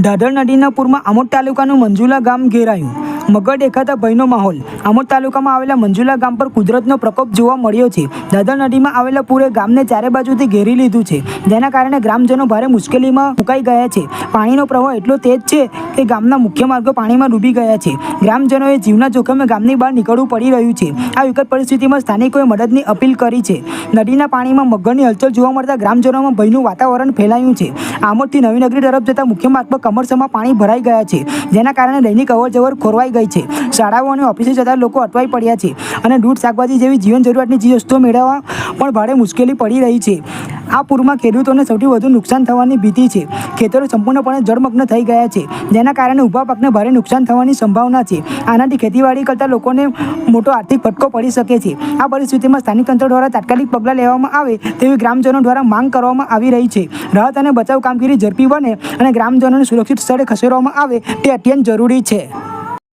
ઢાઢર નદીના પૂરમાં આમોદ તાલુકાનું મંજુલા ગામ ઘેરાયું. મગર દેખાતા ભયનો માહોલ. આમોદ તાલુકામાં આવેલા મંજુલા ગામ પર કુદરતનો પ્રકોપ જોવા મળ્યો છે. દાદર નદીમાં આવેલા પૂરે ગામને ચારે બાજુથી ઘેરી લીધું છે. જેના કારણે ગ્રામજનો ભારે મુશ્કેલીમાં મુકાઈ ગયા છે. પાણીનો પ્રવાહ એટલો તેજ છે કે ગામના મુખ્ય માર્ગો પાણીમાં ડૂબી ગયા છે. ગ્રામજનોએ જીવના જોખમે ગામની બહાર નીકળવું પડી રહ્યું છે. આ વિકટ પરિસ્થિતિમાં સ્થાનિકોએ મદદની અપીલ કરી છે. નદીના પાણીમાં મગરની હલચલ જોવા મળતા ગ્રામજનોમાં ભયનું વાતાવરણ ફેલાયું છે. આમોદથી નવીનગરી તરફ જતા મુખ્ય માર્ગ પર કમરસમાં પાણી ભરાઈ ગયા છે. જેના કારણે દૈનિક અવરજવર ખોરવાઈ ગઈ છે. શાળાઓ અને ઓફિસે જતા લોકો અટવાઈ પડ્યા છે અને દૂધ, શાકભાજી જેવી જીવન જરૂરિયાતની ચીજ વસ્તુઓ મેળવવા પણ ભારે મુશ્કેલી પડી રહી છે. આ પૂરમાં ખેડૂતોને સૌથી વધુ નુકસાન થવાની ભીતિ છે. ખેતરો સંપૂર્ણપણે જળમગ્ન થઈ ગયા છે. જેના કારણે ઊભા પાકને ભારે નુકસાન થવાની સંભાવના છે. આનાથી ખેતીવાડી કરતા લોકોને મોટો આર્થિક ફટકો પડી શકે છે. આ પરિસ્થિતિમાં સ્થાનિક તંત્ર દ્વારા તાત્કાલિક પગલાં લેવામાં આવે તેવી ગ્રામજનો દ્વારા માંગ કરવામાં આવી રહી છે. રાહત અને બચાવ કામગીરી ઝડપી બને અને ગ્રામજનોને સુરક્ષિત સ્થળે ખસેડવામાં આવે તે અત્યંત જરૂરી છે.